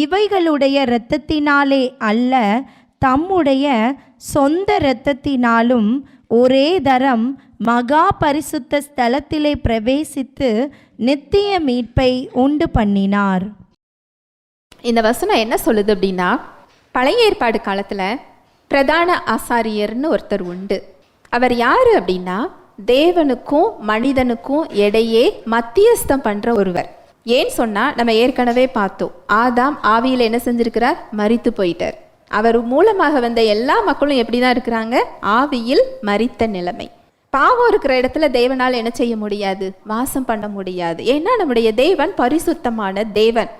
இவைகளுடைய இரத்தத்தினாலே அல்ல தம்முடைய சொந்த இரத்தத்தினாலும் ஒரே தரம் மகா பரிசுத்த ஸ்தலத்திலே பிரவேசித்து நித்திய மீட்பை உண்டு பண்ணினார். இந்த வசனம் என்ன சொல்லுது அப்படின்னா பழைய ஏற்பாடு காலத்தில் பிரதான ஆசாரியர்னு ஒருத்தர் உண்டு. அவர் யார் அப்படின்னா தேவனுக்கும் மனிதனுக்கும் இடையே மத்தியஸ்தம் பண்ணுற ஒருவர். ஏன் சொன்னால் நம்ம ஏற்கனவே பார்த்தோம். ஆதாம் ஆவியில் என்ன செஞ்சுருக்கிறார்? மரித்து போயிட்டார். அவர் மூலமாக வந்த எல்லா மக்களும் எப்படி தான் இருக்கிறாங்க? ஆவியில் மறித்த நிலைமை. பாவம் இருக்கிற இடத்துல தேவனால் என்ன செய்ய முடியாது? வாசம் பண்ண முடியாது. ஏன்னா நம்முடைய தேவன் பரிசுத்தமான தேவன்.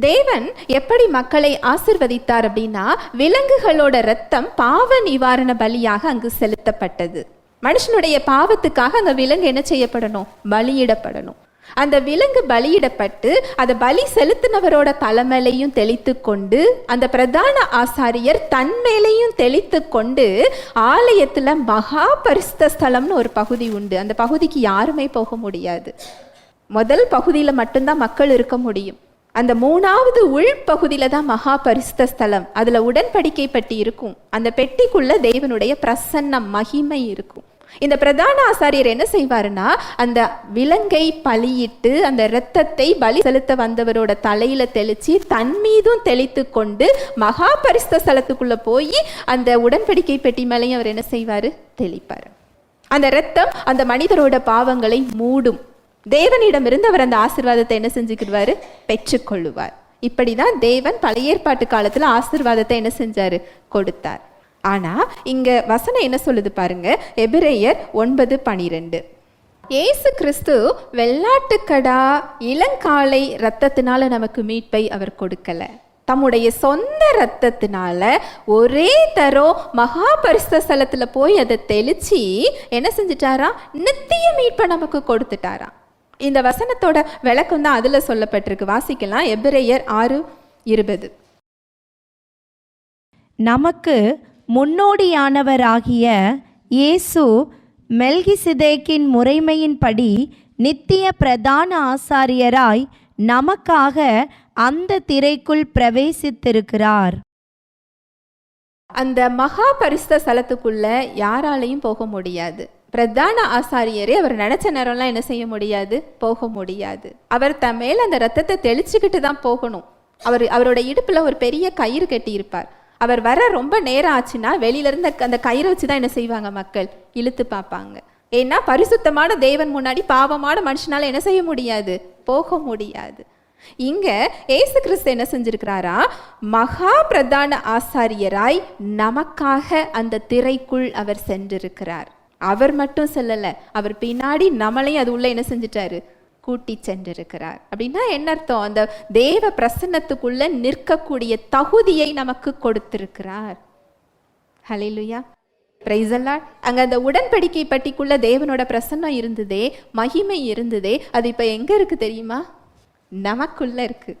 தேவன் எப்படி மக்களை ஆசிர்வதித்தார் அப்படின்னா விலங்குகளோட ரத்தம் பாவ நிவாரண பலியாக அங்கு செலுத்தப்பட்டது. மனுஷனுடைய பாவத்துக்காக அந்த விலங்கு என்ன செய்யப்படணும்? பலியிடப்படணும். அந்த விலங்கு பலியிடப்பட்டு அதை பலி செலுத்தினவரோட தலைமையிலையும் தெளித்து கொண்டு அந்த பிரதான ஆசாரியர் தன் மேலையும் தெளித்து கொண்டு ஆலயத்தில் மகா பரிசுத்த ஸ்தலம்னு ஒரு பகுதி உண்டு. அந்த பகுதிக்கு யாருமே போக முடியாது. முதல் பகுதியில் மட்டும்தான் மக்கள் இருக்க முடியும். அந்த மூணாவது உள் பகுதியில் தான் மகா பரிசுத்த ஸ்தலம். அதில் உடன்படிக்கை பெட்டி இருக்கும். அந்த பெட்டிக்குள்ள தேவனுடைய பிரசன்னம் மகிமை இருக்கும். இந்த பிரதான ஆசாரியர் என்ன செய்வாருன்னா அந்த விலங்கை பலியிட்டு அந்த இரத்தத்தை பலி செலுத்த வந்தவரோட தலையில தெளிச்சு தன் மீதும் தெளித்து கொண்டு மகா பரிசுத்த ஸ்தலத்துக்குள்ள போய் அந்த உடன்படிக்கை பெட்டி மேலேயும் அவர் என்ன செய்வார்? தெளிப்பார். அந்த இரத்தம் அந்த மனிதரோட பாவங்களை மூடும். தேவனிடமிருந்து அவர் அந்த ஆசிர்வாதத்தை என்ன செஞ்சுக்கிடுவார்? பெற்றுக்கொள்ளுவார். இப்படிதான் தேவன் பழைய ஏற்பாட்டு காலத்துல ஆசிர்வாதத்தை என்ன செஞ்சாரு? கொடுத்தார். ஆனால் இங்கே வசனம் என்ன சொல்லுது பாருங்க? எபிரேயர் ஒன்பது பனிரெண்டு. இயேசு கிறிஸ்து வெள்ளாட்டுக்கடா இளங்காலை ரத்தத்தினால நமக்கு மீட்பை அவர் கொடுக்கல. தம்முடைய சொந்த ரத்தத்தினால ஒரே தரோ மகா பரிசுத்த போய் அதை தெளிச்சு என்ன செஞ்சிட்டாரா நித்திய மீட்பை நமக்கு கொடுத்துட்டாராம். இந்த வசனத்தோட விளக்கம் தான் அதில் சொல்லப்பட்டிருக்கு. வாசிக்கலாம். எபிரேயர் ஆறு இருபது. நமக்கு முன்னோடியானவராகிய இயேசு மெல்கிசிதேக்கின் முறைமையின்படி நித்திய பிரதான ஆசாரியராய் நமக்காக அந்த திரைக்குள் பிரவேசித்திருக்கிறார். அந்த மகா பரிசுத்த ஸ்தலத்துக்குள்ள யாராலையும் போக முடியாது. பிரதான ஆசாரியரே அவர் நினைச்ச நேரம்லாம் என்ன செய்ய முடியாது? போக முடியாது. அவர் தன் மேல் அந்த ரத்தத்தை தெளிச்சுக்கிட்டு தான் போகணும். அவர் அவரோட இடுப்புல ஒரு பெரிய கயிறு கட்டியிருப்பார். அவர் வர ரொம்ப நேரம் ஆச்சுன்னா வெளியிலேருந்து அந்த கயிறை வச்சு தான் என்ன செய்வாங்க மக்கள்? இழுத்து பார்ப்பாங்க. ஏன்னா பரிசுத்தமான தேவன் முன்னாடி பாவமான மனுஷனால என்ன செய்ய முடியாது? போக முடியாது. இங்க ஏசு கிறிஸ்து என்ன செஞ்சிருக்கிறாரா? மகா பிரதான ஆசாரியராய் நமக்காக அந்த திரைக்குள் அவர் சென்றிருக்கிறார். அவர் மட்டும் செல்லல அவர் பின்னாடி நம்மளையும் அது உள்ள என்ன செஞ்சிட்டாரு? கூட்டி சென்றிருக்கிறார். அப்படின்னா என்ன அர்த்தம்? அந்த தேவ பிரசன்னத்துக்குள்ள நிற்கக்கூடிய தகுதியை நமக்கு கொடுத்திருக்கிறார். ஹலிலுயா பிரைஸ் அங்கே அந்த உடன்படிக்கை பட்டிக்குள்ள தேவனோட பிரசன்னம் இருந்ததே மகிமை இருந்ததே அது இப்போ எங்கே இருக்கு தெரியுமா? நமக்குள்ள இருக்கு.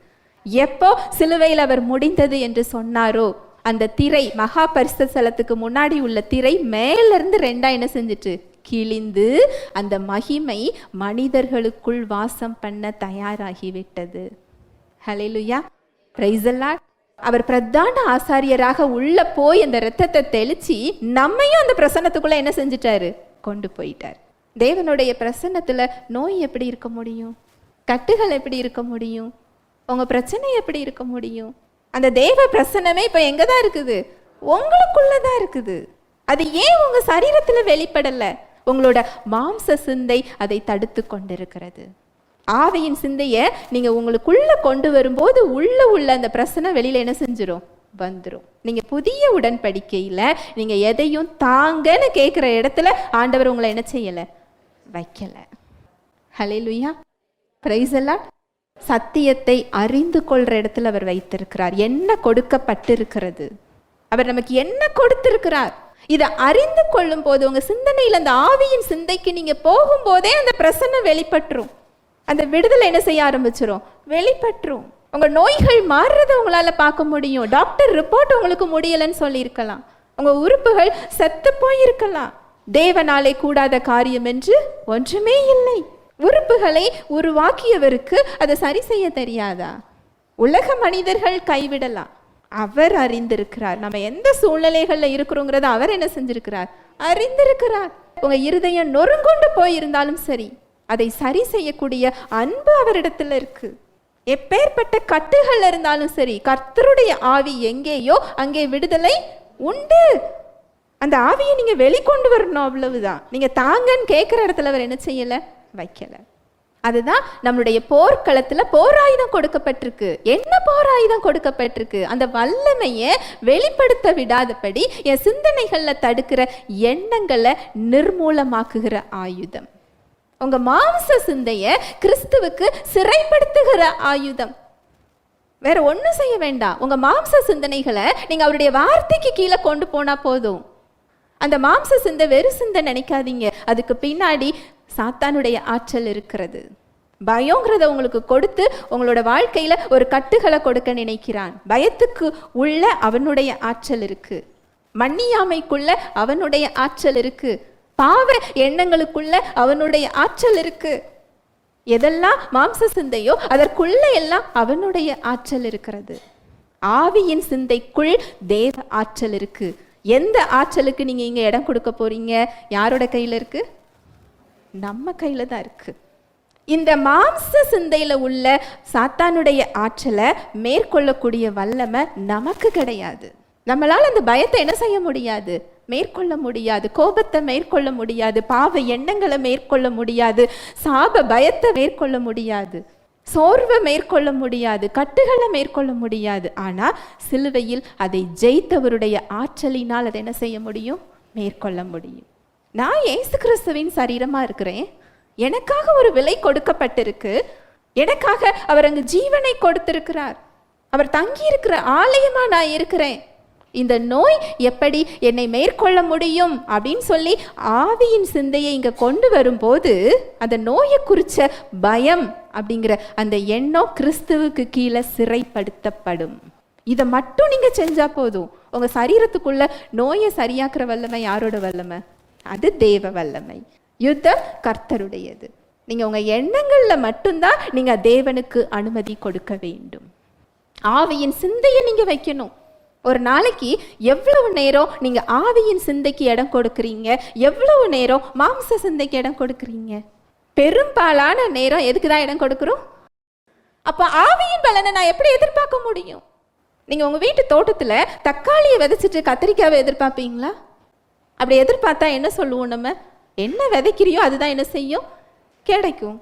எப்போ சிலுவையில் அவர் முடிந்தது என்று சொன்னாரோ அந்த திரை மகா பரிசலத்துக்கு முன்னாடி உள்ள திரை மேலிருந்து ரெண்டா என்ன செஞ்சுட்டு? கிழிந்து அந்த மகிமை மனிதர்களுக்குள் வாசம் பண்ண தயாராகிவிட்டது. ஹலெலுயா பிரைசல்லா அவர் பிரதான ஆசாரியராக உள்ள போய் அந்த இரத்தத்தை தெளிச்சு நம்மையும் அந்த பிரசன்னத்துக்குள்ள என்ன செஞ்சிட்டாரு? கொண்டு போயிட்டார். தேவனுடைய பிரசன்னத்துல நோய் எப்படி இருக்க முடியும்? கட்டுகள் எப்படி இருக்க முடியும்? உங்க பிரச்சனை எப்படி இருக்க முடியும்? அந்த தேவ பிரசன்னமே இப்ப எங்கே தான் இருக்குது? உங்களுக்குள்ளே தான் இருக்குது. அது ஏன் உங்க சரீரத்துல வெளிப்படல? உங்களோட மாம்ச சிந்தை அதை தடுத்து கொண்டிருக்கிறது. ஆவியின் சிந்தையை நீங்கள் உங்களுக்குள்ள கொண்டு வரும்போது உள்ள உள்ள அந்த பிரச்சனை வெளியில் என்ன செஞ்சிடும் வந்துடும் நீங்கள் புதிய உடன்படிக்கையில் நீங்கள் எதையும் தாங்கன்னு கேட்குற இடத்துல ஆண்டவர் உங்களை என்ன செய்யலை? வைக்கலை. ஹலே லுயா ப்ரைஸ் எல்லாம் சத்தியத்தை அறிந்து கொள்கிற இடத்துல அவர் வைத்திருக்கிறார். என்ன கொடுக்கப்பட்டிருக்கிறது? அவர் நமக்கு என்ன கொடுத்திருக்கிறார்? இதை அறிந்து கொள்ளும் போது உங்கள் சிந்தனையில் அந்த ஆவியின் சிந்தைக்கு நீங்கள் போகும்போதே அந்த பிரசன்னம் வெளிப்பட்டுரும். அந்த விடுதலை என்ன செய்ய ஆரம்பிச்சிடும் வெளிப்பட்டுரும். உங்கள் நோய்கள் மாறுறதை உங்களால் பார்க்க முடியும். டாக்டர் ரிப்போர்ட் உங்களுக்கு முடியலைன்னு சொல்லியிருக்கலாம். உங்கள் உறுப்புகள் செத்து போயிருக்கலாம். தேவனாலே கூடாத காரியம் என்று ஒன்றுமே இல்லை. உறுப்புகளை உருவாக்கியவருக்கு அதை சரி செய்ய தெரியாதா? உலக மனிதர்கள் கைவிடலாம். அவர் அறிந்திருக்கிறார். நம்ம எந்த சூழ்நிலைகளில் இருக்கிறோங்கிறத அவர் என்ன செஞ்சிருக்கிறார்? அறிந்திருக்கிறார். உங்க இருதயம் நொறுங்கொண்டு போயிருந்தாலும் சரி அதை சரி செய்யக்கூடிய அன்பு அவரிடத்துல இருக்கு. எப்பேற்பட்ட கட்டுகள் இருந்தாலும் சரி கர்த்தருடைய ஆவி எங்கேயோ அங்கே விடுதலை உண்டு. அந்த ஆவியை நீங்க வெளிக்கொண்டு வரணும் அவ்வளவுதான். நீங்க தாங்கன்னு கேட்குற இடத்துல அவர் என்ன செய்யல? வைக்கலை. அதுதான் நம்மளுடைய போர்க்களத்தில் போராயுதம் கொடுக்கப்பட்டிருக்கு. என்ன போராயுதம் கொடுக்கப்பட்டிருக்கு? அந்த வல்லமையை வெளிப்படுத்த விடாதபடி என் சிந்தனைகளில் தடுக்கிற எண்ணங்களை நிர்மூலமாக்குகிற ஆயுதம். உங்கள் மாம்ச சிந்தையை கிறிஸ்துவுக்கு சிறைப்படுத்துகிற ஆயுதம். வேற ஒன்றும் செய்ய வேண்டாம். உங்கள் மாம்ச சிந்தனைகளை நீங்கள் அவருடைய வார்த்தைக்கு கீழே கொண்டு போனால் போதும். அந்த மாம்ச சிந்தை வெறும் சிந்தை நினைக்காதீங்க. அதுக்கு பின்னாடி சாத்தானுடைய ஆற்றல் இருக்கிறது. பயங்கிறத உங்களுக்கு கொடுத்து உங்களோட வாழ்க்கையில் ஒரு கட்டுகளை கொடுக்க நினைக்கிறான். பயத்துக்கு உள்ள அவனுடைய ஆற்றல் இருக்கு. மன்னியாமைக்குள்ள அவனுடைய ஆற்றல் இருக்கு. பாவ எண்ணங்களுக்குள்ள அவனுடைய ஆற்றல் இருக்கு. எதெல்லாம் மாம்ச சிந்தையோ அதற்குள்ள எல்லாம் அவனுடைய ஆற்றல் இருக்கிறது. ஆவியின் சிந்தைக்குள் தேவ ஆற்றல் இருக்கு. எந்த ஆற்றலுக்கு நீங்க இங்க இடம் கொடுக்க போறீங்க? யாரோட கையில இருக்கு? நம்ம கையில் தான் இருக்குது இந்த மாம்ச சிந்தையில் உள்ள சாத்தானுடைய ஆற்றலை மேற்கொள்ளக்கூடிய வல்லமை நமக்கு கிடையாது. நம்மளால் அந்த பயத்தை என்ன செய்ய முடியாது? மேற்கொள்ள முடியாது. கோபத்தை மேற்கொள்ள முடியாது. பாவ எண்ணங்களை மேற்கொள்ள முடியாது. சாப பயத்தை மேற்கொள்ள முடியாது. சோர்வை மேற்கொள்ள முடியாது. கட்டுகளை மேற்கொள்ள முடியாது. ஆனால் சிலுவையில் அதை ஜெயித்தவருடைய ஆற்றலினால் அதை என்ன செய்ய முடியும்? மேற்கொள்ள முடியும். நான் ஏசு கிறிஸ்துவின் சரீரமாக இருக்கிறேன். எனக்காக ஒரு விலை கொடுக்கப்பட்டிருக்கு. எனக்காக அவர் அங்கு ஜீவனை கொடுத்திருக்கிறார். அவர் தங்கியிருக்கிற ஆலயமாக நான் இருக்கிறேன். இந்த நோய் எப்படி என்னை மேற்கொள்ள முடியும் அப்படின்னு சொல்லி ஆவியின் சிந்தையை இங்கே கொண்டு வரும்போது அந்த நோயை குறித்த பயம் அப்படிங்கிற அந்த எண்ணம் கிறிஸ்துவுக்கு கீழே சிறைப்படுத்தப்படும். இதை மட்டும் நீங்கள் செஞ்சால் போதும். உங்கள் சரீரத்துக்குள்ள நோயை சரியாக்குற வல்லமை யாரோட வல்லமை? அது தேவ வல்லமை. யுத்தம் கர்த்தருடையது. நீங்கள் உங்கள் எண்ணங்களில் மட்டும்தான் நீங்கள் தேவனுக்கு அனுமதி கொடுக்க வேண்டும். ஆவியின் சிந்தையை நீங்கள் வைக்கணும். ஒரு நாளைக்கு எவ்வளவு நேரம் நீங்கள் ஆவியின் சிந்தைக்கு இடம் கொடுக்குறீங்க? எவ்வளவு நேரம் மாம்ச சிந்தைக்கு இடம் கொடுக்குறீங்க? பெரும்பாலான நேரம் எதுக்கு தான் இடம் கொடுக்குறோம்? அப்போ ஆவியின் பலனை நான் எப்படி எதிர்பார்க்க முடியும்? நீங்கள் உங்கள் வீட்டு தோட்டத்தில் தக்காளியை விதைச்சிட்டு கத்திரிக்காவை எதிர்பார்ப்பீங்களா? அப்படி எதிர்பார்த்தா என்ன சொல்லுவோம் நம்ம? என்ன விதைக்கிறியோ அதுதான் என்ன செய்யும்? கிடைக்கும்.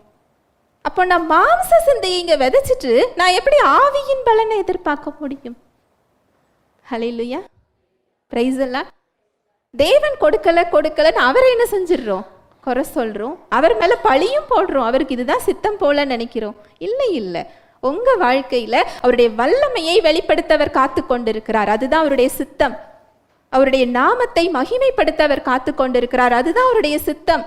அப்போ நான் மாம்ச சிந்தையை இங்கே விதைச்சிட்டு நான் எப்படி ஆவியின் பலனை எதிர்பார்க்க முடியும்? ஹலே இல்லையா ப்ரைஸ் எல்லாம் தேவன் கொடுக்கல கொடுக்கலன்னு அவரை என்ன செஞ்சிடுறோம்? குறை சொல்கிறோம் அவர் மேலே பழியும் போடுறோம். அவருக்கு இதுதான் சித்தம் போல நினைக்கிறோம். இல்லை இல்லை. உங்கள் வாழ்க்கையில் அவருடைய வல்லமையை வெளிப்படுத்த அவர் காத்து கொண்டிருக்கிறார் அதுதான் அவருடைய சித்தம். அவருடைய நாமத்தை மகிமைப்படுத்த அவர் காத்து கொண்டிருக்கிறார் அதுதான் அவருடைய சித்தம்.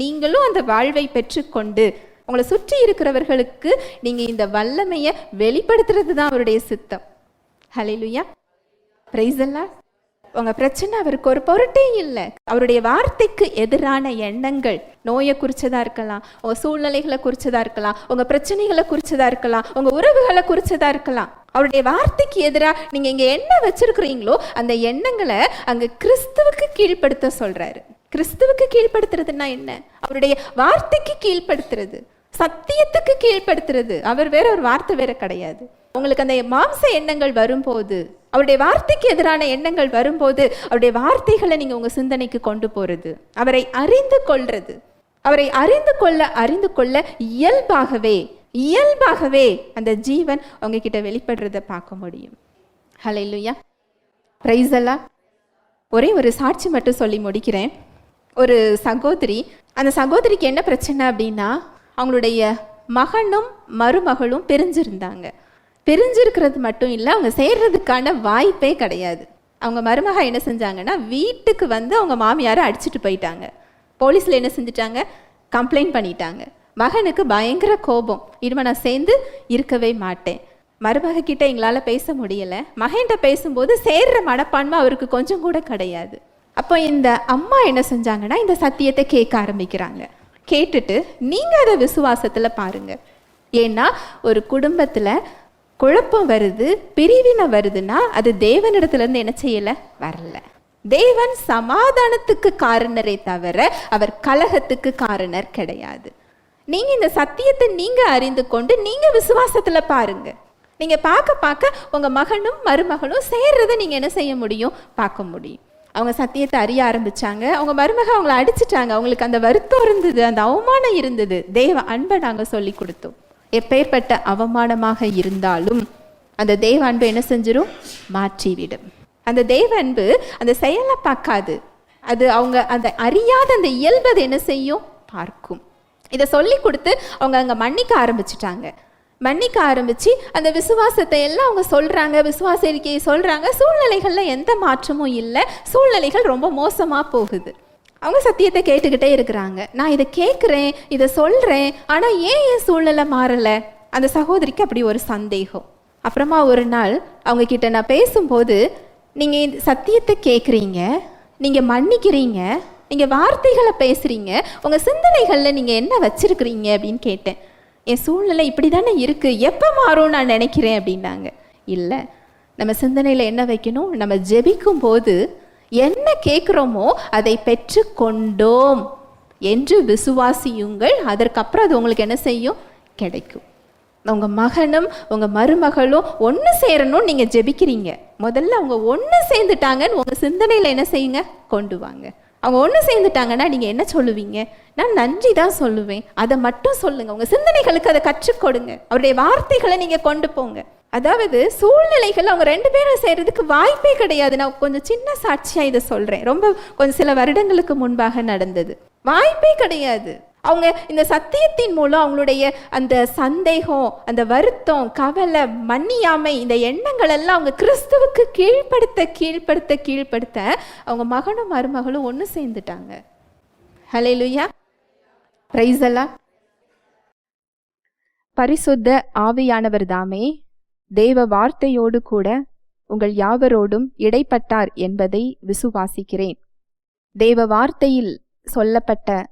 நீங்களும் அந்த வாழ்வை பெற்றுக்கொண்டு உங்களை சுற்றி இருக்கிறவர்களுக்கு நீங்க இந்த வல்லமையை வெளிப்படுத்துறது தான் அவருடைய சித்தம். ஹalleluya பிரைஸ் எல்லாம் உங்க பிரச்சனை அவருக்கு ஒரு பொருட்டே இல்லை. அவருடைய வார்த்தைக்கு எதிரான எண்ணங்கள் நோயை குறிச்சதா இருக்கலாம் உங்க சூழ்நிலைகளை குறிச்சதா இருக்கலாம் உங்க பிரச்சனைகளை குறிச்சதா இருக்கலாம் உங்க உறவுகளை குறிச்சதா இருக்கலாம். அவருடைய வார்த்தைக்கு எதிராக நீங்க இங்க என்ன வச்சிருக்கிறீங்களோ அந்த எண்ணங்களை அங்க கிறிஸ்துவுக்கு கீழ்ப்படுத்த சொல்றாரு. கிறிஸ்துவுக்கு கீழ்ப்படுத்துறதுன்னா என்ன? அவருடைய வார்த்தைக்கு கீழ்ப்படுத்துறது சத்தியத்துக்கு கீழ்ப்படுத்துறது. அவர் வேற ஒரு வார்த்தை வேற கிடையாது. உங்களுக்கு அந்த மாம்ச எண்ணங்கள் வரும்போது அவருடைய வார்த்தைக்கு எதிரான எண்ணங்கள் வரும்போது அவருடைய வார்த்தைகளை நீங்கள் உங்கள் சிந்தனைக்கு கொண்டு போகிறது அவரை அறிந்து கொள்வது அவரை அறிந்து கொள்ள அறிந்து கொள்ள இயல்பாகவே இயல்பாகவே அந்த ஜீவன் உங்ககிட்ட வெளிப்படுறத பார்க்க முடியும். ஹலை லுயா பிரைஸ் ஒரே ஒரு சாட்சி மட்டும் சொல்லி முடிக்கிறேன். ஒரு சகோதரி அந்த சகோதரிக்கு என்ன பிரச்சனை அப்படின்னா அவங்களுடைய மகனும் மருமகளும் பிரிஞ்சிருந்தாங்க. பிரிஞ்சிருக்கிறது மட்டும் இல்லை அவங்க சேர்றதுக்கான வாய்ப்பே கிடையாது. அவங்க மருமக என்ன செஞ்சாங்கன்னா வீட்டுக்கு வந்து அவங்க மாமியாரை அடிச்சிட்டு போயிட்டாங்க. போலீஸில் என்ன செஞ்சுட்டாங்க? கம்ப்ளைண்ட் பண்ணிட்டாங்க. மகனுக்கு பயங்கர கோபம். இனிமே நான் சேர்ந்து இருக்கவே மாட்டேன். மருமக கிட்ட எங்களால் பேச முடியல. மகன்கிட்ட பேசும்போது சேர்ற மனப்பான்மை அவருக்கு கொஞ்சம் கூட கிடையாது. அப்போ இந்த அம்மா என்ன செஞ்சாங்கன்னா இந்த சத்தியத்தை கேட்க ஆரம்பிக்கிறாங்க. கேட்டுட்டு நீங்கள் அதை விசுவாசத்தில் பாருங்கள் ஏன்னா ஒரு குடும்பத்தில் குழப்பம் வருது பிரிவினை வருதுன்னா அது தேவனிடத்துலேருந்து என்ன செய்யலை? வரல. தேவன் சமாதானத்துக்கு காரணரே தவிர அவர் கலகத்துக்கு காரணர் கிடையாது. நீங்க இந்த சத்தியத்தை நீங்க அறிந்து கொண்டு நீங்க விசுவாசத்துல பாருங்க. நீங்க பார்க்க பார்க்க உங்க மகனும் மருமகளும் சேர்றதை நீங்க என்ன செய்ய முடியும்? பார்க்க முடியும். அவங்க சத்தியத்தை அறிய ஆரம்பிச்சாங்க. அவங்க மருமக அவங்கள அடிச்சிட்டாங்க. அவங்களுக்கு அந்த வருத்தம் இருந்தது அந்த அவமானம் இருந்தது. தேவ அன்பை நாங்கள் சொல்லி கொடுத்தோம். எப்பேற்பட்ட அவமானமாக இருந்தாலும் அந்த தெய்வ அன்பு என்ன செஞ்சிடும் மாற்றிவிடும். அந்த தெய்வ அன்பு அந்த செயலை பார்க்காது. அது அவங்க அந்த அறியாத அந்த இயல்பு என்ன செய்யும்? பார்க்கும். இதை சொல்லி கொடுத்து அவங்க அங்கே மன்னிக்க ஆரம்பிச்சிட்டாங்க. மன்னிக்க ஆரம்பித்து அந்த விசுவாசத்தை எல்லாம் அவங்க சொல்கிறாங்க விசுவாச இருக்கையை சொல்கிறாங்க சூழ்நிலைகளில் எந்த மாற்றமும் இல்லை. சூழ்நிலைகள் ரொம்ப மோசமாக போகுது. அவங்க சத்தியத்தை கேட்டுக்கிட்டே இருக்கிறாங்க. நான் இதை கேட்குறேன் இதை சொல்கிறேன் ஆனால் ஏன் என் சூழ்நிலை மாறலை? அந்த சகோதரிக்கு அப்படி ஒரு சந்தேகம். அப்புறமா ஒரு நாள் அவங்க கிட்ட நான் பேசும்போது நீங்கள் இந்த சத்தியத்தை கேட்குறீங்க நீங்கள் மன்னிக்கிறீங்க நீங்கள் வார்த்தைகளை பேசுகிறீங்க உங்கள் சிந்தனைகளில் நீங்கள் என்ன வச்சுருக்கிறீங்க? அப்படின்னு கேட்டேன். என் சூழ்நிலை இப்படி தானே இருக்குது எப்போ மாறும் நான் நினைக்கிறேன் அப்படின்னாங்க. இல்லை நம்ம சிந்தனையில் என்ன வைக்கணும்? நம்ம ஜெபிக்கும் போது என்ன கேட்குறோமோ அதை பெற்று கொண்டோம் என்று விசுவாசியுங்கள். அதற்கப்புறம் அது உங்களுக்கு என்ன செய்யும்? கிடைக்கும். உங்கள் மகனும் உங்கள் மருமகளும் ஒன்று சேரணும்னு நீங்கள் ஜெபிக்கிறீங்க. முதல்ல அவங்க ஒன்று சேர்ந்துட்டாங்கன்னு உங்கள் சிந்தனையில் என்ன செய்யுங்க? கொண்டு வாங்க. அவங்க ஒன்று சேர்ந்துட்டாங்கன்னா நீங்கள் என்ன சொல்லுவீங்க? நான் நன்றி தான் சொல்லுவேன். அதை மட்டும் சொல்லுங்கள் உங்கள் சிந்தனைகளுக்கு அதை கற்றுக் கொடுங்க. அவருடைய வார்த்தைகளை நீங்கள் கொண்டு போங்க. அதாவது சூழ்நிலைகள் அவங்க ரெண்டு பேரும் செய்கிறதுக்கு வாய்ப்பே கிடையாது. நான் கொஞ்சம் சின்ன சாட்சியாக இதை சொல்கிறேன் ரொம்ப கொஞ்சம் சில வருடங்களுக்கு முன்பாக நடந்தது. வாய்ப்பே கிடையாது. அவங்க இந்த சத்தியத்தின் மூலம் அவங்களுடைய அந்த சந்தேகம் அந்த வருத்தம் கவலை மன்னியாமை இந்த எண்ணங்கள் எல்லாம் அவங்க கிறிஸ்துவுக்கு கீழ்ப்படுத்த கீழ்ப்படுத்த கீழ்ப்படுத்த அவங்க மகனும் மருமகளும் ஒன்று சேர்ந்துட்டாங்க. ஹலே லுய்யா ப்ரைஸ் எல்லாம் பரிசுத்த ஆவியானவர் தாமே தேவ வார்த்தையோடு கூட உங்கள் யாவரோடும் இடைப்பட்டார் என்பதை விசுவாசிக்கிறேன். தேவ வார்த்தையில் சொல்லப்பட்ட